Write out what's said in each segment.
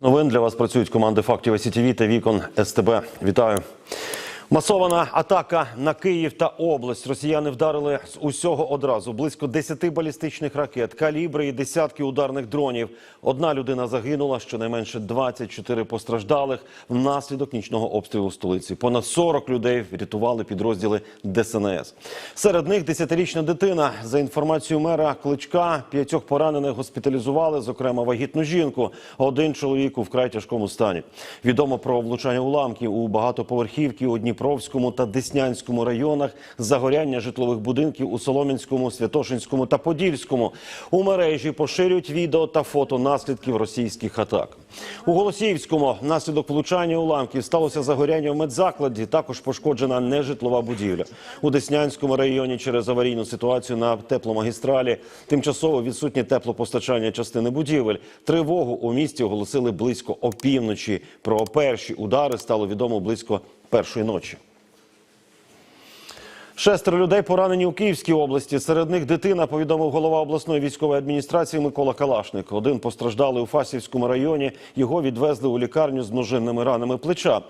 Новин для вас працюють команди фактів СІТВ та Вікон СТБ. Вітаю. Масована атака на Київ та область. Росіяни вдарили з усього одразу. Близько 10 балістичних ракет, калібри і десятки ударних дронів. Одна людина загинула, щонайменше 24 постраждалих внаслідок нічного обстрілу столиці. Понад 40 людей врятували підрозділи ДСНС. Серед них 10-річна дитина. За інформацією мера Кличка, п'ятьох поранених госпіталізували, зокрема вагітну жінку. Один чоловік у вкрай тяжкому стані. Відомо про влучання уламків у багатоповерхівки у Дніпровському та Деснянському районах, загоряння житлових будинків у Солом'янському, Святошинському та Подільському. У мережі поширюють відео та фото наслідків російських атак. У Голосіївському внаслідок влучання уламків сталося загоряння в медзакладі. Також пошкоджена нежитлова будівля. У Деснянському районі через аварійну ситуацію на тепломагістралі тимчасово відсутнє теплопостачання частини будівель. Тривогу у місті оголосили близько опівночі. Про перші удари стало відомо близько першої ночі. Шестеро людей поранені у Київській області. Серед них дитина, повідомив голова обласної військової адміністрації Микола Калашник. Один постраждалий у Фасівському районі. Його відвезли у лікарню з множинними ранами плеча.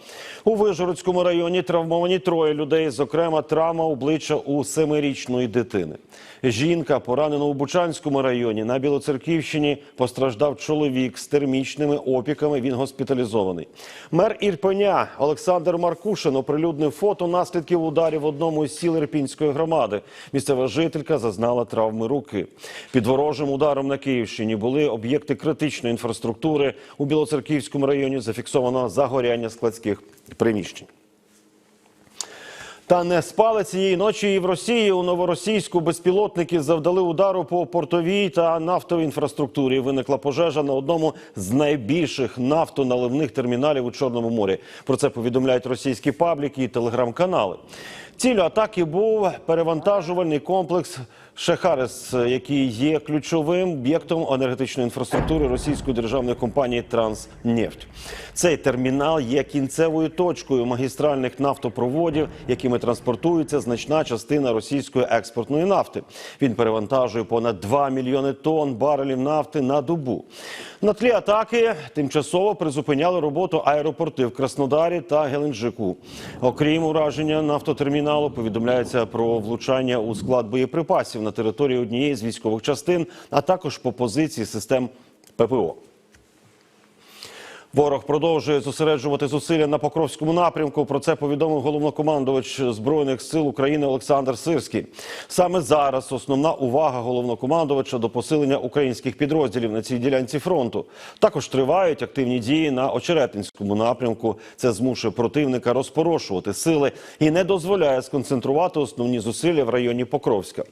У Вижгородському районі травмовані троє людей. Зокрема, травма обличчя у семирічної дитини. Жінка поранена у Бучанському районі. На Білоцерківщині постраждав чоловік з термічними опіками. Він госпіталізований. Мер Ірпеня Олександр Маркушин оприлюднив фото наслідків ударів в одному із сіл Ірпінської громади. Місцева жителька зазнала травми руки. Під ворожим ударом на Київщині були об'єкти критичної інфраструктури. У Білоцерківському районі зафіксовано загоряння складських приміщень. Та не спали цієї ночі і в Росії. У новоросійську безпілотники завдали удару по портовій та нафтовій інфраструктурі. Виникла пожежа на одному з найбільших нафтоналивних терміналів у Чорному морі. Про це повідомляють російські пабліки і телеграм-канали. Ціллю атаки був перевантажувальний комплекс Шехарес, який є ключовим об'єктом енергетичної інфраструктури російської державної компанії Транснефть. Цей термінал є кінцевою точкою магістральних нафтопроводів, якими транспортується значна частина російської експортної нафти. Він перевантажує понад 2 мільйони тонн барелів нафти на добу. На тлі атаки тимчасово призупиняли роботу аеропорти в Краснодарі та Геленджику. Окрім ураження нафтотерміналу, повідомляється про влучання у склад боєприпасів на території однієї з військових частин, а також по позиції систем ППО. Ворог продовжує зосереджувати зусилля на Покровському напрямку. Про це повідомив головнокомандувач збройних сил України Олександр Сирський. Саме зараз основна увага головнокомандувача до посилення українських підрозділів на цій ділянці фронту. Також тривають активні дії на Очеретинському напрямку. Це змушує противника розпорошувати сили і не дозволяє сконцентрувати основні зусилля в районі Покровська.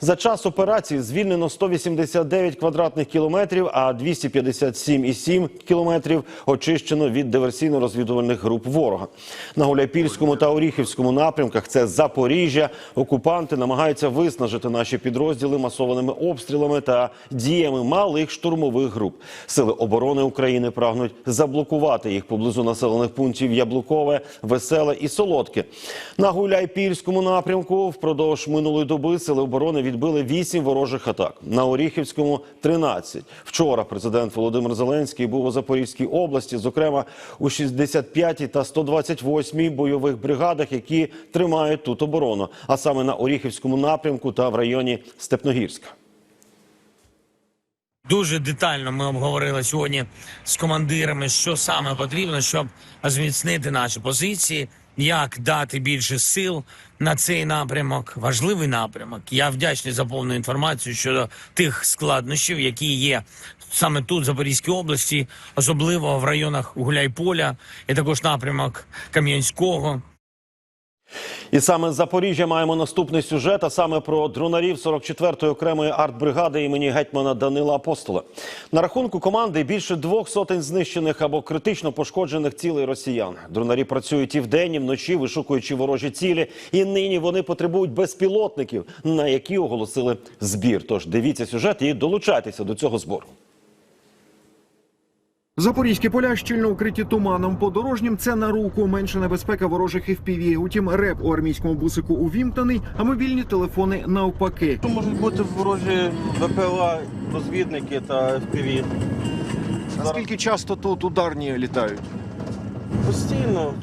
За час операції звільнено 189 квадратних кілометрів, а 257,7 кілометрів очищено від диверсійно-розвідувальних груп ворога. На Гуляйпільському та Оріхівському напрямках це Запоріжжя. Окупанти намагаються виснажити наші підрозділи масованими обстрілами та діями малих штурмових груп. Сили оборони України прагнуть заблокувати їх поблизу населених пунктів Яблукове, Веселе і Солодке. На Гуляйпільському напрямку впродовж минулої доби сили оборони відбили 8 ворожих атак. На Оріхівському 13. Вчора президент Володимир Зеленський був у Запорізькій області, зокрема у 65-й та 128-й бойових бригадах, які тримають тут оборону, а саме на Оріхівському напрямку та в районі Степногірська. Дуже детально ми обговорили сьогодні з командирами, що саме потрібно, щоб зміцнити наші позиції, як дати більше сил на цей напрямок. Важливий напрямок. Я вдячний за повну інформацію щодо тих складнощів, які є саме тут, в Запорізькій області, особливо в районах Гуляйполя, і також напрямок Кам'янського. І саме з Запоріжжя маємо наступний сюжет, а саме про дронарів 44-ї окремої артбригади імені гетьмана Данила Апостола. На рахунку команди більше двох сотень знищених або критично пошкоджених цілей росіян. Дронарі працюють і вдень, і вночі, вишукуючи ворожі цілі. І нині вони потребують безпілотників, на які оголосили збір. Тож дивіться сюжет і долучайтеся до цього збору. Запорізькі поля щільно укриті туманом подорожнім. Це на руку менша небезпека ворожих FPV. Утім, реп у армійському бусику увімкнений, а мобільні телефони навпаки. Можуть бути ворожі ВПЛА, розвідники та FPV? Наскільки часто тут ударні літають? Постійно.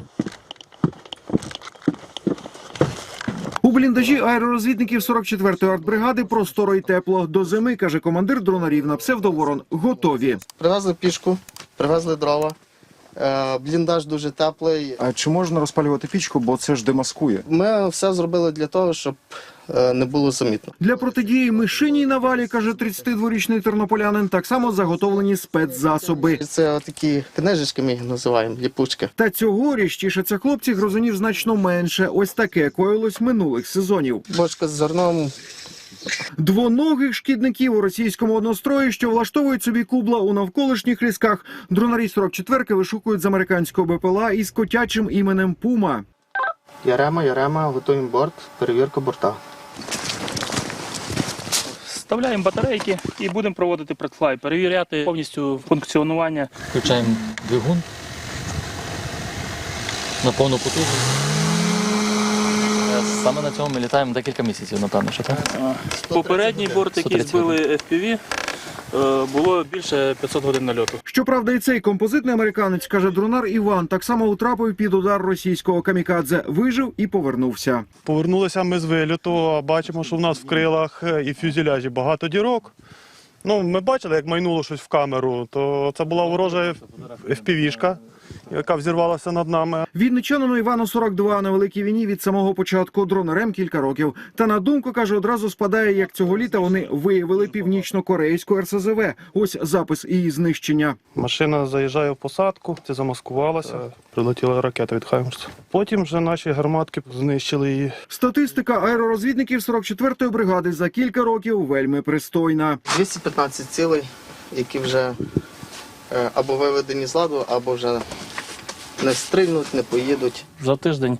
У бліндажі аеророзвідників 44-ї артбригади просторо й тепло. До зими, каже командир дронарів на псевдоворон, готові. Привезли пішку, привезли дрова. Е, Бліндаж дуже теплий. А чи можна розпалювати пічку, бо це ж демаскує? Ми все зробили для того, щоб е, не було замітно. Для протидії мишиній навалі, каже 32-річний тернополянин, так само заготовлені спецзасоби. Це такі книжечки ми їх називаємо, ліпучки. Та цьогоріч тішаться хлопці грозунів значно менше. Ось таке коїлось минулих сезонів. Бочка з зерном. Двоногих шкідників у російському однострої, що влаштовують собі кубла у навколишніх лісках. Дронарі 44-ки вишукують з американського БПЛА із котячим іменем Пума. Ярема, ярема, готуємо борт, перевірка борта. Вставляємо батарейки і будемо проводити предфлай, перевіряти повністю функціонування Включаємо двигун на повну потужність. Саме на цьому ми літаємо декілька місяців, напевно, що так? Попередній борт, який 130 збили FPV, е, було більше 500 годин нальоту. Щоправда, і цей композитний американець каже дронар Іван, так само утрапив під удар російського камікадзе, вижив і повернувся. Повернулися ми з виліту, а бачимо, що в нас в крилах е, і в фюзеляжі багато дірок. Ну, ми бачили, як майнуло щось в камеру, то це була ворожа FPV-шка, яка взірвалася над нами. Вінничанину Івану 42 на великій війні від самого початку дронарем кілька років. Та на думку каже, одразу спадає, як цього літа вони виявили північно-корейську РСЗВ. Ось запис її знищення. Машина заїжджає в посадку, це замаскувалася, прилетіла ракета від Хаймерса. Потім вже наші гарматки знищили її. Статистика аеророзвідників 44-ї бригади за кілька років вельми пристойна. 215 цілей, які вже або виведені з ладу, або вже не стрільнуть, не поїдуть. За тиждень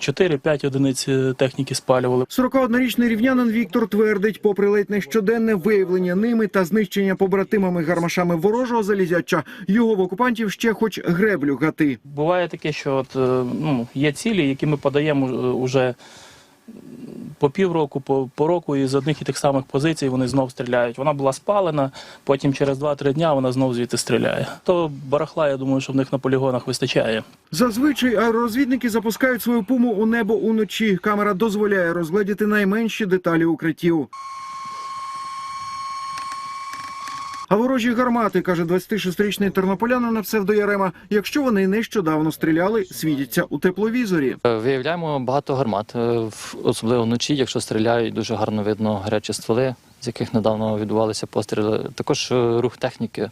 4-5 одиниць е, техніки спалювали. 41-річний рівнянин Віктор твердить, попри ледь не щоденне виявлення ними та знищення побратимами гармашами ворожого залізяча, його в окупантів ще хоч греблю гати. Буває таке, що от, е, ну, є цілі, які ми подаємо е, уже по півроку, по, по року, і з одних і тих самих позицій вони знов стріляють. Вона була спалена, потім через 2-3 дня вона знов звідти стріляє. То барахла, я думаю, що в них на полігонах вистачає. Зазвичай аеророзвідники запускають свою пуму у небо уночі. Камера дозволяє розгледіти найменші деталі укриттів. А ворожі гармати, каже 26-річний тернополянин на псевдоярема, якщо вони нещодавно стріляли, світяться у тепловізорі. Е, Виявляємо багато гармат, е, особливо вночі, якщо стріляють, дуже гарно видно гарячі стволи, з яких недавно відбувалися постріли. Також е, рух техніки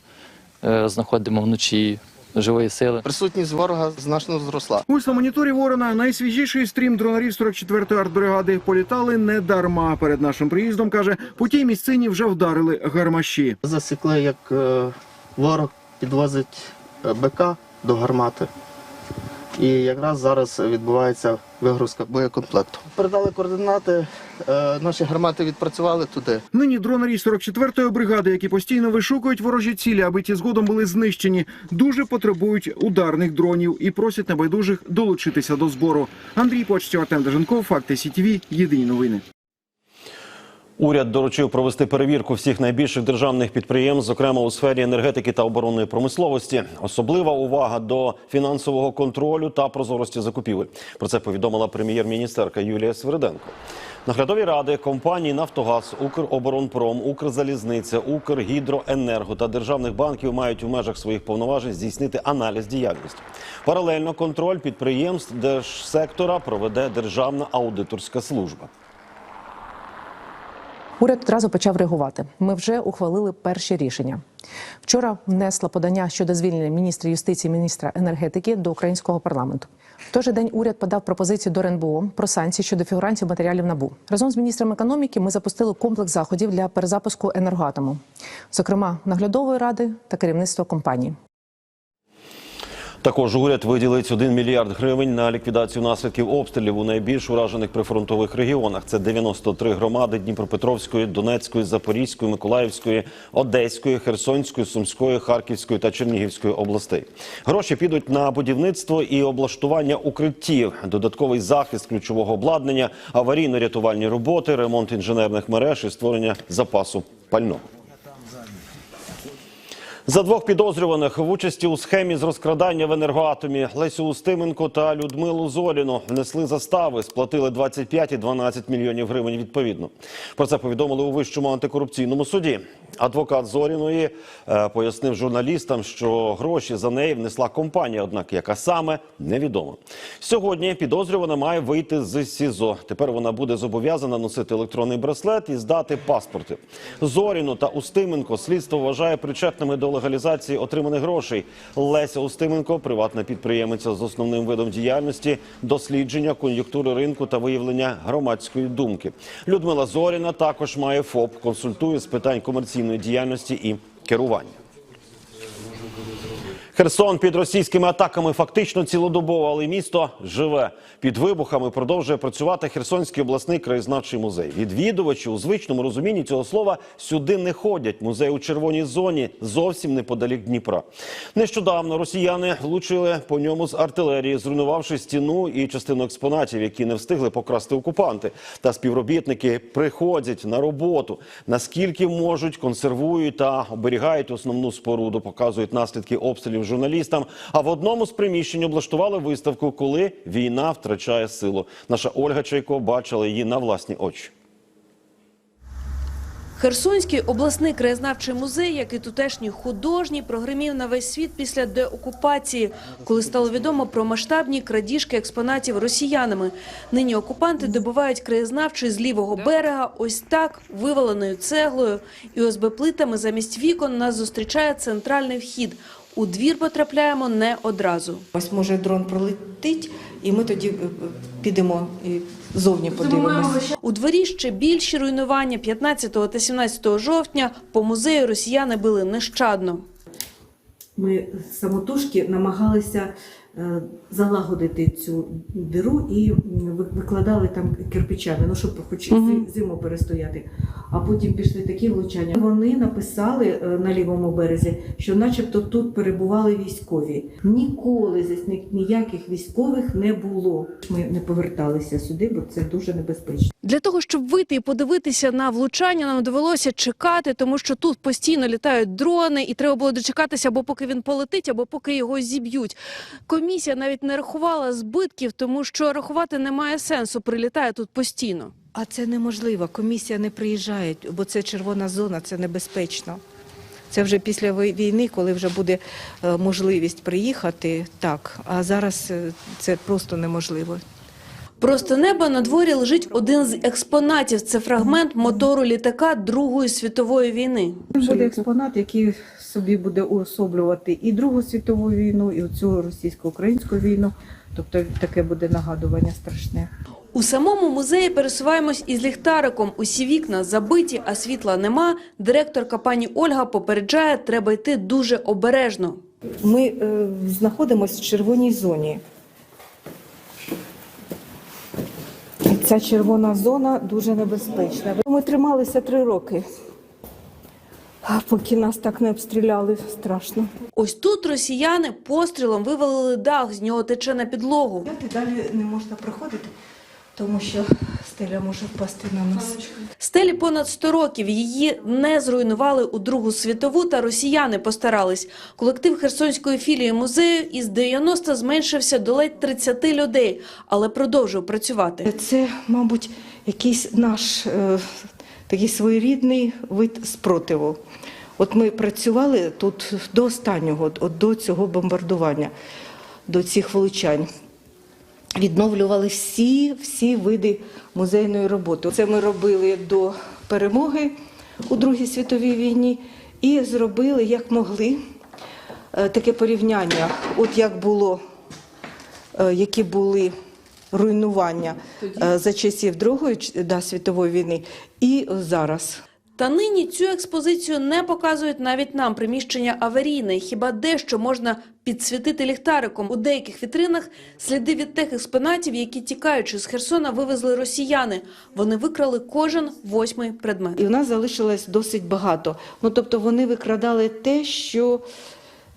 знаходимо вночі живої сили. Присутність ворога значно зросла. Ось на моніторі Ворона найсвіжіший стрім дронарів 44-ї артбригади політали не дарма. Перед нашим приїздом каже, по тій місцині вже вдарили гармаші. Засікли, як е, ворог підвозить е, БК до гармати. І якраз зараз відбувається вигрузка боєкомплекту. Передали координати, е, наші гармати відпрацювали туди. Нині дронарі 44-ї бригади, які постійно вишукують ворожі цілі, аби ті згодом були знищені, дуже потребують ударних дронів і просять небайдужих долучитися до збору. Андрій Почтів, Артем Деженков, Факти СІТВ, Єдині новини. Уряд доручив провести перевірку всіх найбільших державних підприємств, зокрема у сфері енергетики та оборонної промисловості. Особлива увага до фінансового контролю та прозорості закупівель. Про це повідомила прем'єр-міністерка Юлія Свириденко. Наглядові ради компаній Нафтогаз, Укроборонпром, Укрзалізниця, Укргідроенерго та державних банків мають у межах своїх повноважень здійснити аналіз діяльності. Паралельно контроль підприємств держсектора проведе Державна аудиторська служба. Уряд одразу почав реагувати. Ми вже ухвалили перші рішення. Вчора внесла подання щодо звільнення міністра юстиції, міністра енергетики до українського парламенту. В той же день уряд подав пропозицію до РНБО про санкції щодо фігурантів матеріалів набу. Разом з міністром економіки ми запустили комплекс заходів для перезапуску енергоатому, зокрема наглядової ради та керівництва компанії. Також уряд виділить 1 мільярд гривень на ліквідацію наслідків обстрілів у найбільш уражених прифронтових регіонах. Це 93 громади Дніпропетровської, Донецької, Запорізької, Миколаївської, Одеської, Херсонської, Сумської, Харківської та Чернігівської областей. Гроші підуть на будівництво і облаштування укриттів, додатковий захист ключового обладнання, аварійно-рятувальні роботи, ремонт інженерних мереж і створення запасу пального. За двох підозрюваних в участі у схемі з розкрадання в енергоатомі Лесю Устименко та Людмилу Зоріну внесли застави, сплатили 25 і 12 мільйонів гривень відповідно. Про це повідомили у вищому антикорупційному суді. Адвокат Зоріної е, пояснив журналістам, що гроші за неї внесла компанія, однак яка саме невідомо. Сьогодні підозрювана має вийти з СІЗО. Тепер вона буде зобов'язана носити електронний браслет і здати паспорти. Зоріну та Устименко слідство вважає причетними до легалізації отриманих грошей. Леся Устименко, приватна підприємиця з основним видом діяльності, дослідження кон'юнктури ринку та виявлення громадської думки. Людмила Зоріна також має ФОП, консультує з питань комерційної діяльності і керування. Херсон під російськими атаками фактично цілодобово, але місто живе. Під вибухами продовжує працювати Херсонський обласний краєзнавчий музей. Відвідувачі у звичному розумінні цього слова сюди не ходять. Музей у червоній зоні зовсім неподалік Дніпра. Нещодавно росіяни влучили по ньому з артилерії, зруйнувавши стіну і частину експонатів, які не встигли покрасти окупанти. Та співробітники приходять на роботу. Наскільки можуть, консервують та оберігають основну споруду, показують наслідки обстрілів журналістам. А в одному з приміщень облаштували виставку, коли війна втрачає силу. Наша Ольга Чайко бачила її на власні очі. Херсонський обласний краєзнавчий музей, як і тутешній художній, прогримів на весь світ після деокупації, коли стало відомо про масштабні крадіжки експонатів росіянами. Нині окупанти добувають краєзнавчий з лівого берега ось так, виваленою цеглою. І ОСБ-плитами замість вікон нас зустрічає центральний вхід. У двір потрапляємо не одразу. Ось може дрон пролетить, і ми тоді е, е, підемо і зовні подивимося. У дворі ще більші руйнування 15 та 17 жовтня по музею росіяни били нещадно. Ми самотужки намагалися залагодити цю диру і ви- викладали там кирпичами, ну щоб хоч зи- зиму перестояти. А потім пішли такі влучання. Вони написали е, на лівому березі, що, начебто, тут перебували військові. Ніколи здесь ніяких військових не було. Ми не поверталися сюди, бо це дуже небезпечно. Для того, щоб вийти і подивитися на влучання, нам довелося чекати, тому що тут постійно літають дрони, і треба було дочекатися, або поки він полетить, або поки його зіб'ють. Комісія навіть не рахувала збитків, тому що рахувати немає сенсу. Прилітає тут постійно. А це неможливо. Комісія не приїжджає, бо це червона зона, це небезпечно. Це вже після війни, коли вже буде е, можливість приїхати, так. А зараз е, це просто неможливо. Просто неба на дворі лежить один з експонатів. Це фрагмент мотору літака Другої світової війни. Буде експонат, який собі буде уособлювати і Другу світову війну, і цю російсько-українську війну. Тобто таке буде нагадування страшне. У самому музеї пересуваємось із ліхтариком. Усі вікна забиті, а світла нема. Директорка пані Ольга попереджає, треба йти дуже обережно. Ми е, знаходимося в червоній зоні. Ця червона зона дуже небезпечна. Ми трималися три роки, а поки нас так не обстріляли, страшно. Ось тут росіяни пострілом вивалили дах, з нього тече на підлогу. Далі не можна проходити, тому що стеля може впасти на нас. Стелі понад 100 років. Її не зруйнували у Другу світову, та росіяни постарались. Колектив Херсонської філії музею із 90 зменшився до ледь 30 людей, але продовжує працювати. Це, мабуть, якийсь наш е, такий своєрідний вид спротиву. От ми працювали тут до останнього, от до цього бомбардування, до цих влучань. Відновлювали всі, всі види музейної роботи. Це ми робили до перемоги у Другій світовій війні і зробили, як могли, е, таке порівняння, от як було е, які були руйнування е, за часів Другої да, світової війни і зараз. Та нині цю експозицію не показують навіть нам. Приміщення аварійне. Хіба дещо можна підсвітити ліхтариком. У деяких вітринах сліди від тих експонатів, які тікаючи з Херсона, вивезли росіяни. Вони викрали кожен восьмий предмет. І в нас залишилось досить багато. Ну тобто вони викрадали те, що,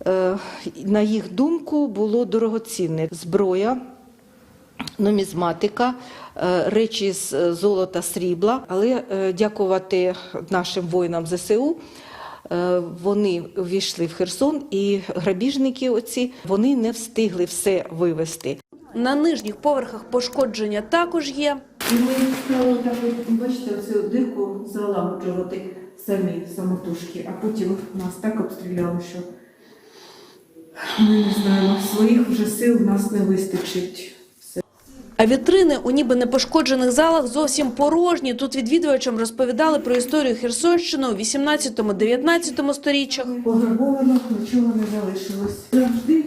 е, на їх думку, було дорогоцінне: зброя. Нумізматика, е, речі з е, золота, срібла, але е, дякувати нашим воїнам ЗСУ вони ввійшли в Херсон, і грабіжники оці вони не встигли все вивезти. На нижніх поверхах пошкодження також є. І ми стали так, бачите, оцю дирку залагоджувати самі самотужки, а потім нас так обстріляли, що ми не знаємо, своїх вже сил в нас не вистачить. Вітрини у ніби непошкоджених залах зовсім порожні. Тут відвідувачам розповідали про історію Херсонщини у 18-19 сторіччях. Пограбовано, нічого не залишилось. Завжди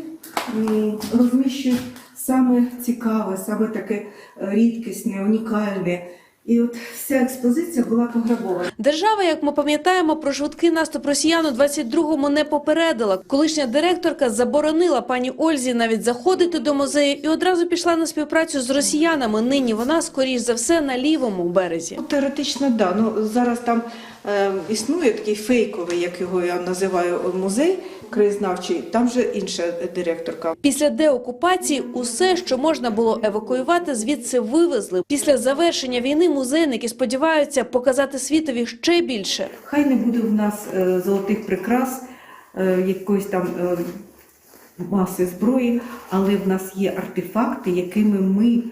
розміщують саме цікаве, саме таке е, рідкісне, унікальне. І от вся експозиція була пограбована. Держава, як ми пам'ятаємо, про швидкий наступ росіян у 22-му не попередила. Колишня директорка заборонила пані Ользі навіть заходити до музею і одразу пішла на співпрацю з росіянами. Нині вона, скоріш за все, на лівому березі. Ну, Теоретично, да. Ну зараз там е, існує такий фейковий, як його я називаю, музей краєзнавчий. Там вже інша директорка. Після деокупації усе, що можна було евакуювати, звідси вивезли. Після завершення війни музейники сподіваються показати світові ще більше. Хай не буде в нас е, золотих прикрас, е, якоїсь там е, маси зброї, але в нас є артефакти, якими ми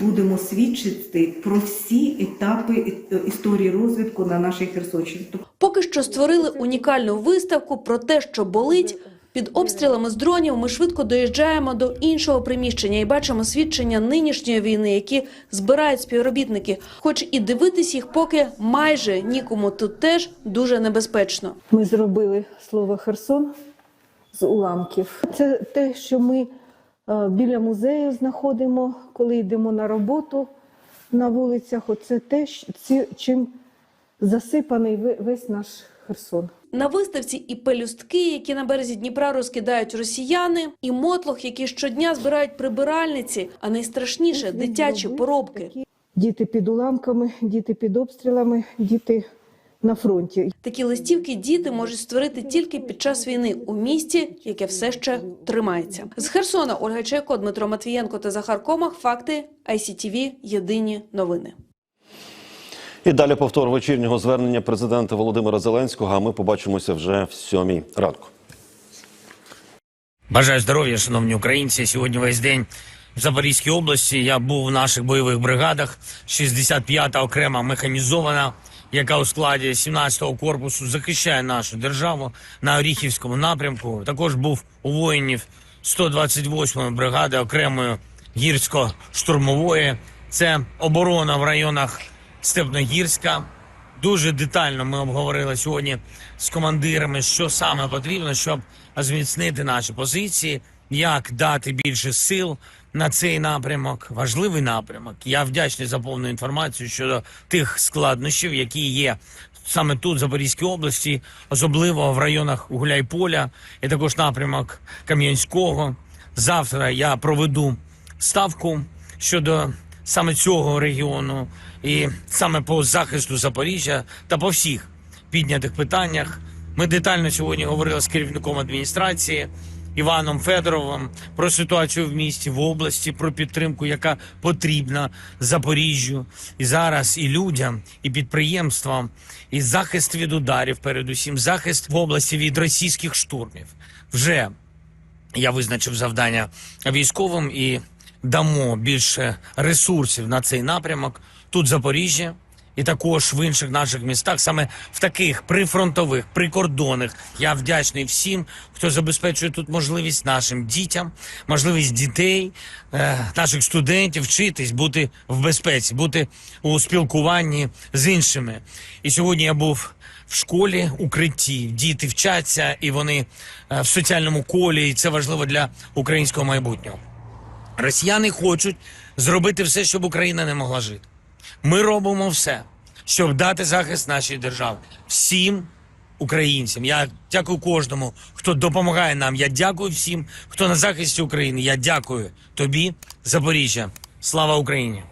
будемо свідчити про всі етапи е, історії розвитку на нашій Херсонщині. Поки що створили унікальну виставку про те, що болить. Під обстрілами з дронів ми швидко доїжджаємо до іншого приміщення і бачимо свідчення нинішньої війни, які збирають співробітники. Хоч і дивитись їх поки майже нікому тут теж дуже небезпечно. Ми зробили слово Херсон з уламків. Це те, що ми е, біля музею знаходимо, коли йдемо на роботу на вулицях. Оце те, чим засипаний весь наш Херсон. На виставці і пелюстки, які на березі Дніпра розкидають росіяни, і мотлох, які щодня збирають прибиральниці, а найстрашніше дитячі поробки. Діти під уламками, діти під обстрілами, діти на фронті. Такі листівки діти можуть створити тільки під час війни у місті, яке все ще тримається. З Херсона Ольга Чайко, Дмитро Матвієнко та Захар Комах. Факти ICTV. Єдині новини. І далі повтор вечірнього звернення президента Володимира Зеленського. А ми побачимося вже в сьомій ранку. Бажаю здоров'я, шановні українці. Сьогодні весь день в Запорізькій області я був в наших бойових бригадах. 65-та окрема механізована, яка у складі 17-го корпусу захищає нашу державу на Оріхівському напрямку. Також був у воїнів 128-ї бригади окремої гірсько-штурмової. Це оборона в районах Степногірська, Дуже детально ми обговорили сьогодні з командирами, що саме потрібно, щоб зміцнити наші позиції, як дати більше сил на цей напрямок. Важливий напрямок. Я вдячний за повну інформацію щодо тих складнощів, які є саме тут, в Запорізькій області, особливо в районах Гуляйполя, і також напрямок Кам'янського. Завтра я проведу ставку щодо саме цього регіону і саме по захисту Запоріжжя та по всіх піднятих питаннях. Ми детально сьогодні говорили з керівником адміністрації Іваном Федоровим про ситуацію в місті, в області, про підтримку, яка потрібна Запоріжжю і зараз і людям, і підприємствам, і захист від ударів, передусім захист в області від російських штурмів. Вже я визначив завдання військовим і дамо більше ресурсів на цей напрямок тут в Запоріжжі і також в інших наших містах, саме в таких прифронтових, прикордонних. Я вдячний всім, хто забезпечує тут можливість нашим дітям, можливість дітей, е, наших студентів вчитись, бути в безпеці, бути у спілкуванні з іншими. І сьогодні я був в школі укритті. Діти вчаться і вони е, в соціальному колі. І це важливо для українського майбутнього. Росіяни хочуть зробити все, щоб Україна не могла жити. Ми робимо все, щоб дати захист нашій державі. Всім українцям. Я дякую кожному, хто допомагає нам. Я дякую всім, хто на захисті України. Я дякую тобі, Запоріжжя. Слава Україні!